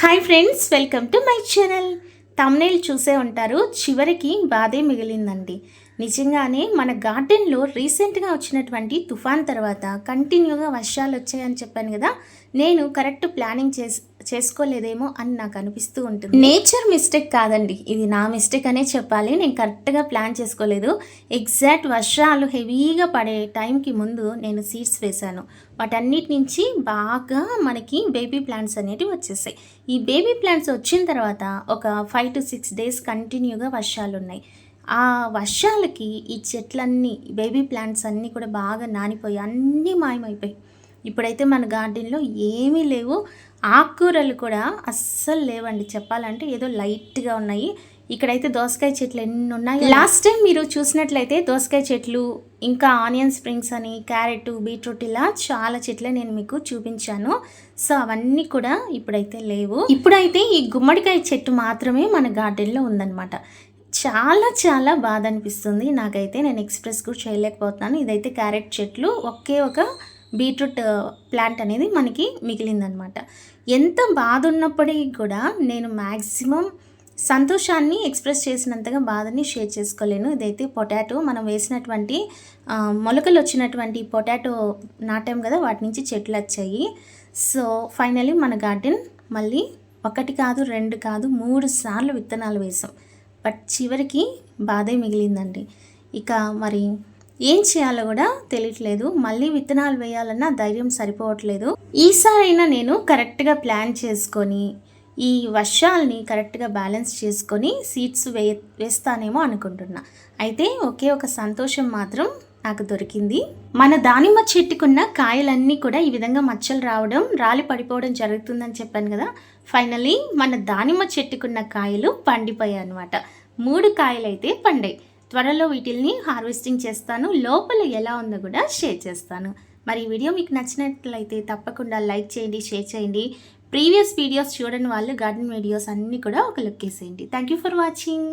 Hi friends welcome to my channel. Thumbnail చూసే ఉంటారు చివరికి బాధే మిగిలిందండి. నిజంగానే మన గార్డెన్లో రీసెంట్గా వచ్చినటువంటి తుఫాన్ తర్వాత కంటిన్యూగా వర్షాలు వచ్చాయని చెప్పాను కదా నేను కరెక్ట్ ప్లానింగ్ చేసి చేసుకోలేదేమో అని నాకు అనిపిస్తూ ఉంటుంది. నేచర్ మిస్టేక్ కాదండి. ఇది నా మిస్టేక్ అనే చెప్పాలి. నేను కరెక్ట్గా ప్లాన్ చేసుకోలేదు. ఎగ్జాక్ట్ వర్షాలు హెవీగా పడే టైంకి ముందు నేను సీడ్స్ వేశాను. వాటన్నిటి నుంచి బాగా మనకి బేబీ ప్లాంట్స్ అనేటివి వచ్చేసాయి. ఈ బేబీ ప్లాంట్స్ వచ్చిన తర్వాత ఒక ఫైవ్ టు సిక్స్ డేస్ కంటిన్యూగా వర్షాలు ఉన్నాయి ఆ వర్షాలకి ఈ చెట్లన్నీ బేబీ ప్లాంట్స్ అన్నీ కూడా బాగా నానిపోయి అన్నీ మాయమైపోయాయి ఇప్పుడైతే మన గార్డెన్లో ఏమీ లేవు. ఆకుకూరలు కూడా అస్సలు లేవండి. చెప్పాలంటే ఏదో లైట్గా ఉన్నాయి. ఇక్కడైతే దోసకాయ చెట్లు ఎన్ని ఉన్నాయి లాస్ట్ టైం మీరు చూసినట్లయితే దోసకాయ చెట్లు ఇంకా ఆనియన్ స్ప్రింగ్స్ అని క్యారెట్ బీట్రూట్ ఇలా చాలా చెట్లే నేను మీకు చూపించాను. సో అవన్నీ కూడా ఇప్పుడైతే లేవు. ఇప్పుడైతే ఈ గుమ్మడికాయ చెట్టు మాత్రమే మన గార్డెన్లో ఉందన్నమాట. చాలా చాలా బాధ అనిపిస్తుంది. నాకైతే నేను ఎక్స్ప్రెస్ కూడా చేయలేకపోతున్నాను. ఇదైతే క్యారెట్ చెట్లు. ఒకే ఒక బీట్రూట్ ప్లాంట్ అనేది మనకి మిగిలిందనమాట. ఎంత బాధ ఉన్నప్పటికీ కూడా నేను మ్యాక్సిమం సంతోషాన్ని ఎక్స్ప్రెస్ చేసినంతగా బాధని షేర్ చేసుకోలేను. ఇదైతే పొటాటో మనం వేసినటువంటి మొలకలు వచ్చినటువంటి పొటాటో నాటాం కదా వాటి నుంచి చెట్లు వచ్చాయి. సో ఫైనలీ మన గార్డెన్ మళ్ళీ ఒకటి కాదు రెండు కాదు మూడు సార్లు విత్తనాలు వేసాం. బట్ చివరికి బాధే మిగిలిందండి. ఇక మరి ఏం చేయాలో కూడా తెలియట్లేదు. మళ్ళీ విత్తనాలు వేయాలన్నా ధైర్యం సరిపోవట్లేదు. ఈసారైనా నేను కరెక్ట్గా ప్లాన్ చేసుకొని ఈ వర్షాలని కరెక్ట్గా బ్యాలెన్స్ చేసుకొని సీడ్స్ వే వేస్తానేమో అనుకుంటున్నా. అయితే ఒకే ఒక సంతోషం మాత్రం నాకు దొరికింది. మన దానిమ్మ చెట్టుకున్న కాయలన్నీ కూడా ఈ విధంగా మచ్చలు రావడం రాలి పడిపోవడం జరుగుతుందని చెప్పాను కదా! ఫైనలీ మన దానిమ్మ చెట్టుకున్న కాయలు పండిపోయాయి అనమాట మూడు కాయలు అయితే పండాయి. త్వరలో వీటిల్ని హార్వెస్టింగ్ చేస్తాను. లోపల ఎలా ఉందో కూడా షేర్ చేస్తాను. మరి ఈ వీడియో మీకు నచ్చినట్లయితే తప్పకుండా లైక్ చేయండి షేర్ చేయండి. ప్రీవియస్ వీడియోస్ చూడని వాళ్ళు గార్డెన్ వీడియోస్ అన్నీ కూడా ఒక లుక్ వేసేయండి. Thank you for watching.